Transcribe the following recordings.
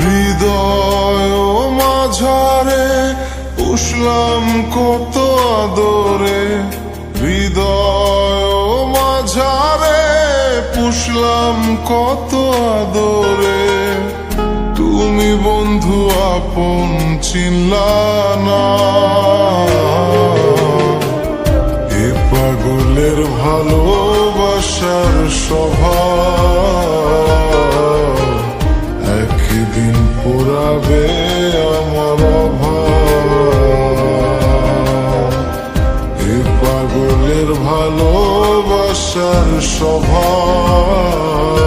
হৃদয় মাঝারে পুষলাম কত আদরে। হৃদয় মাঝারে পুষলাম কত আদরে। তুমি বন্ধু আপন চিল্লা না এ পাগলের ভালো ভালোবাসার স্বভাব একদিন পুরাবে আমার এ পাগলের ভালোবাসার স্বভাব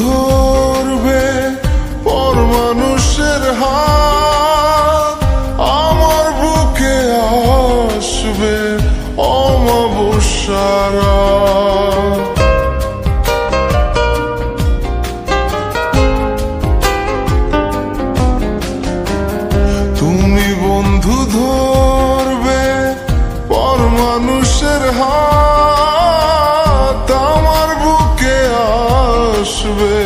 ধরবে পর মানুষের হাত। আমার বুকে আসবে অমাবস্যারা তুমি বন্ধু ধরবে পর মানুষের হাত। আসবে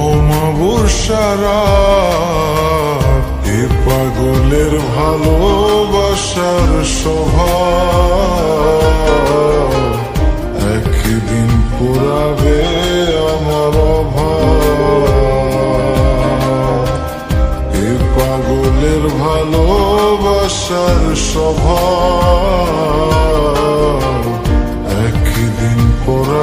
অমাবস্যারা। এ পাগলের ভালোবাসার একদিন পুরাবে আমার অভাব। এ পাগলের ভালোবাসার স্বভাব একদিন পড়াবে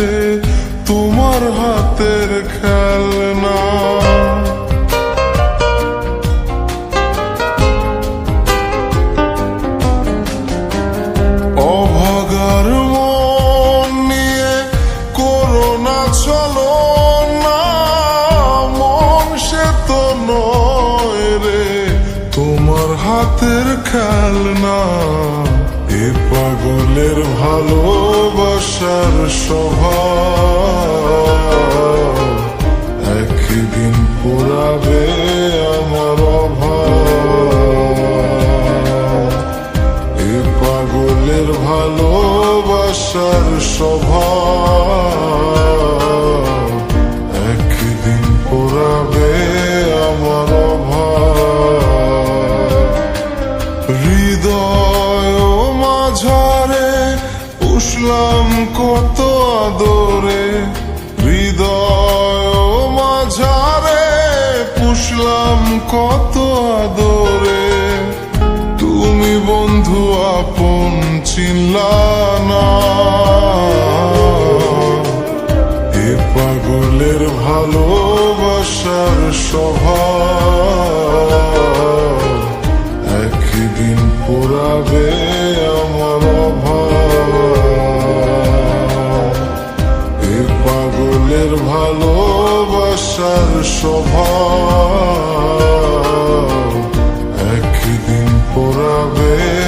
yüreğim হাতের খেলনা এ পাগলের ভালোবাসার স্বভাব। একদিন পুরাবে আমার এ পাগলের ভালোবাসার স্বভাব। আদরে হৃদয় মাঝারে পুষলাম কত আদরে। তুমি বন্ধু আপন চিনলা না এ পাগলের ভালোবাসার স্বভাব একদিন পুরাবে আমার por haber.